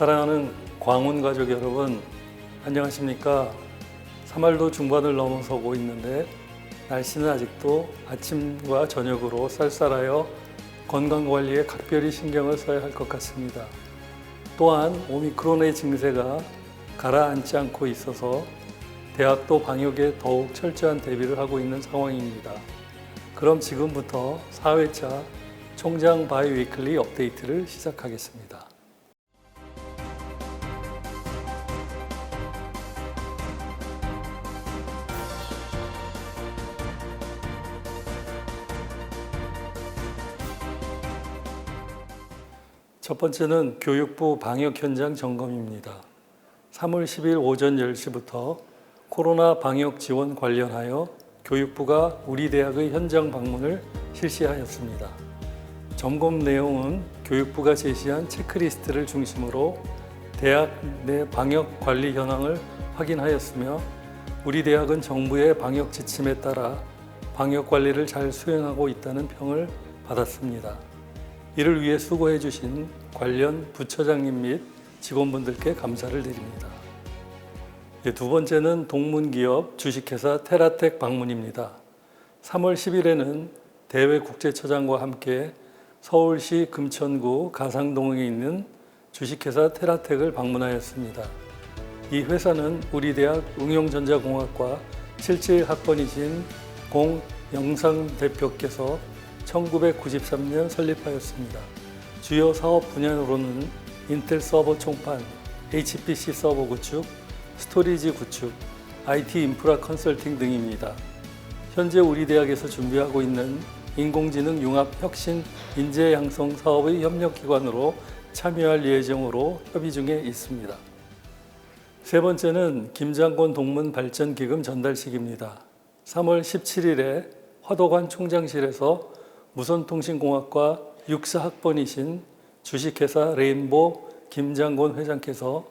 사랑하는 광운 가족 여러분, 안녕하십니까? 3월도 중반을 넘어서고 있는데 날씨는 아직도 아침과 저녁으로 쌀쌀하여 건강 관리에 각별히 신경을 써야 할 것 같습니다. 또한 오미크론의 증세가 가라앉지 않고 있어서 대학도 방역에 더욱 철저한 대비를 하고 있는 상황입니다. 그럼 지금부터 4회차 총장 바이 위클리 업데이트를 시작하겠습니다. 첫 번째는 교육부 방역 현장 점검입니다. 3월 10일 오전 10시부터 코로나 방역 지원 관련하여 교육부가 우리 대학의 현장 방문을 실시하였습니다. 점검 내용은 교육부가 제시한 체크리스트를 중심으로 대학 내 방역 관리 현황을 확인하였으며 우리 대학은 정부의 방역 지침에 따라 방역 관리를 잘 수행하고 있다는 평을 받았습니다. 이를 위해 수고해 주신 관련 부처장님 및 직원분들께 감사를 드립니다. 예, 두 번째는 동문기업 주식회사 테라텍 방문입니다. 3월 10일에는 대외 국제처장과 함께 서울시 금천구 가상동에 있는 주식회사 테라텍을 방문하였습니다. 이 회사는 우리 대학 응용전자공학과 77학번이신 공 영상 대표께서 1993년 설립하였습니다. 주요 사업 분야로는 인텔 서버 총판, HPC 서버 구축, 스토리지 구축, IT 인프라 컨설팅 등입니다. 현재 우리 대학에서 준비하고 있는 인공지능 융합 혁신 인재 양성 사업의 협력 기관으로 참여할 예정으로 협의 중에 있습니다. 세 번째는 김장곤 동문 발전 기금 전달식입니다. 3월 17일에 화도관 총장실에서 무선통신공학과 육사학번이신 주식회사 레인보 김장곤 회장께서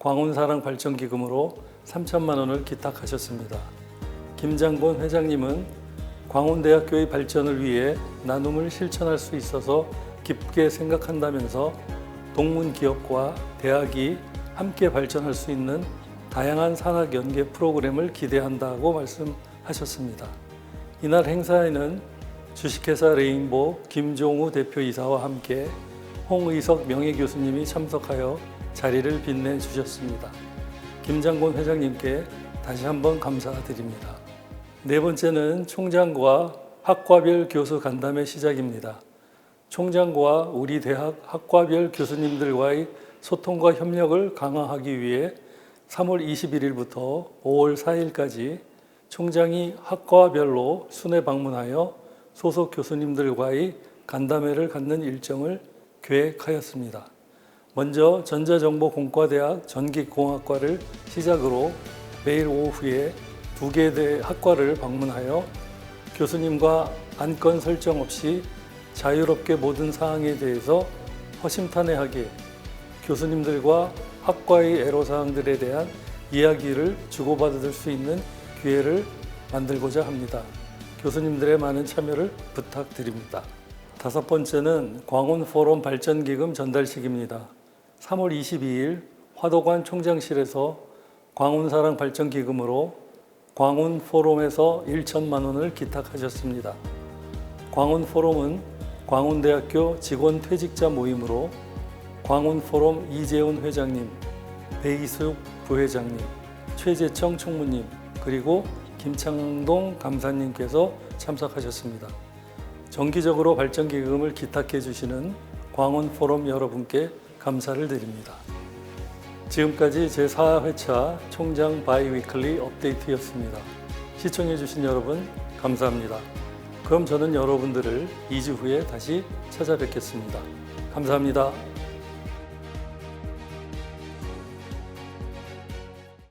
광운사랑 발전기금으로 3천만 원을 기탁하셨습니다. 김장곤 회장님은 광운대학교의 발전을 위해 나눔을 실천할 수 있어서 깊게 생각한다면서 동문 기업과 대학이 함께 발전할 수 있는 다양한 산학 연계 프로그램을 기대한다고 말씀하셨습니다. 이날 행사에는 주식회사 레인보 김종우 대표이사와 함께 홍의석 명예교수님이 참석하여 자리를 빛내 주셨습니다. 김장곤 회장님께 다시 한번 감사드립니다. 네 번째는 총장과 학과별 교수 간담회 시작입니다. 총장과 우리 대학 학과별 교수님들과의 소통과 협력을 강화하기 위해 3월 21일부터 5월 4일까지 총장이 학과별로 순회 방문하여 소속 교수님들과의 간담회를 갖는 일정을 계획하였습니다. 먼저 전자정보공과대학 전기공학과를 시작으로 매일 오후에 두개대 학과를 방문하여 교수님과 안건 설정 없이 자유롭게 모든 사항에 대해서 허심탄회하게 교수님들과 학과의 애로사항들에 대한 이야기를 주고받을 수 있는 기회를 만들고자 합니다. 교수님들의 많은 참여를 부탁드립니다. 다섯 번째는 광운 포럼 발전기금 전달식입니다. 3월 22일 화도관 총장실에서 광운사랑 발전기금으로 광운 포럼에서 1천만 원을 기탁하셨습니다. 광운 포럼은 광운대학교 직원 퇴직자 모임으로 광운 포럼 이재훈 회장님, 배이숙 부회장님, 최재청 총무님, 그리고 김창동 감사님께서 참석하셨습니다. 정기적으로 발전기금을 기탁해 주시는 광원 포럼 여러분께 감사를 드립니다. 지금까지 제4회차 총장 바이 위클리 업데이트였습니다. 시청해 주신 여러분 감사합니다. 그럼 저는 여러분들을 2주 후에 다시 찾아뵙겠습니다. 감사합니다.